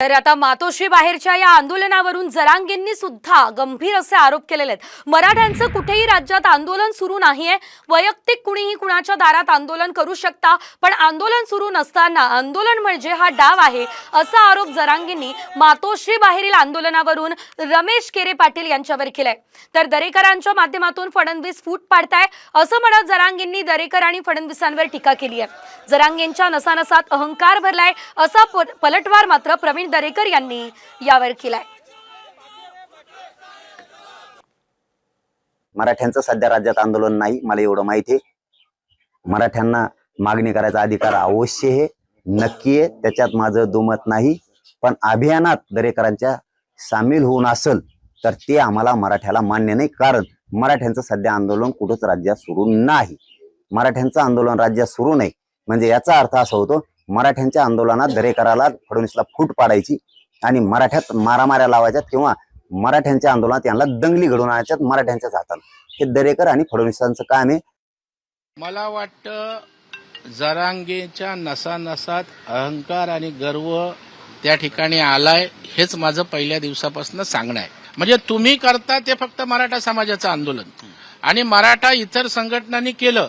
तर आता मातोश्री बाहेरच्या या आंदोलनावरून जरांगेंनी सुद्धा गंभीर असे आरोप केलेले आहेत. मराठ्यांचं कुठेही राज्यात आंदोलन सुरू नाहीये. वैयक्तिक कुणीही कुणाच्या दारात आंदोलन करू शकता पण आंदोलन सुरू नसताना आंदोलन म्हणजे हा डाव आहे असा आरोप जरांगेंनी मातोश्री बाहेरील आंदोलनावरून रमेश केरे पाटील यांच्यावर केलाय. तर दरेकरांच्या माध्यमातून फडणवीस फूट पाडताय असं म्हणत जरांगेंनी दरेकर आणि फडणवीसांवर टीका केली आहे जरांगेंच्या नसानसात अहंकार भरलाय असा प- पलटवार मात्र प्रवीण दरेकर यांनी यावर केलाय. मराठ्यांचं सध्या राज्यात आंदोलन नाही मला एवढं माहिती आहे. मराठ्यांना मागणी करायचा अधिकार अवश्य आहे नक्की आहे त्याच्यात माझं दुमत नाही. पण अभियानात दरेकरांच्या सामील होऊन असल तर ते आम्हाला मराठ्याला मान्य नाही कारण मराठ्यांचं सध्या आंदोलन कुठंच राज्यात सुरू नाही. मराठ्यांचं आंदोलन राज्यात सुरू नाही. म्हणजे याचा अर्थ असा होतो मराठ्यांच्या आंदोलनात दरेकराला फडणवीसला फूट पाडायची आणि मराठ्यात मारामाऱ्या लावायच्यात किंवा मराठ्यांच्या आंदोलनात यांना दंगली घडवून आणायच्यात मराठ्यांच्याच हातात. हे दरेकर आणि फडणवीसांचं काम आहे. मला वाटतं जरांगेच्या नसानसात अहंकार आणि गर्व त्या ठिकाणी आलाय हेच माझं पहिल्या दिवसापासून सांगणं आहे. म्हणजे तुम्ही करता ते फक्त मराठा समाजाचं आंदोलन. आणि मराठा इतर संघटनांनी केलं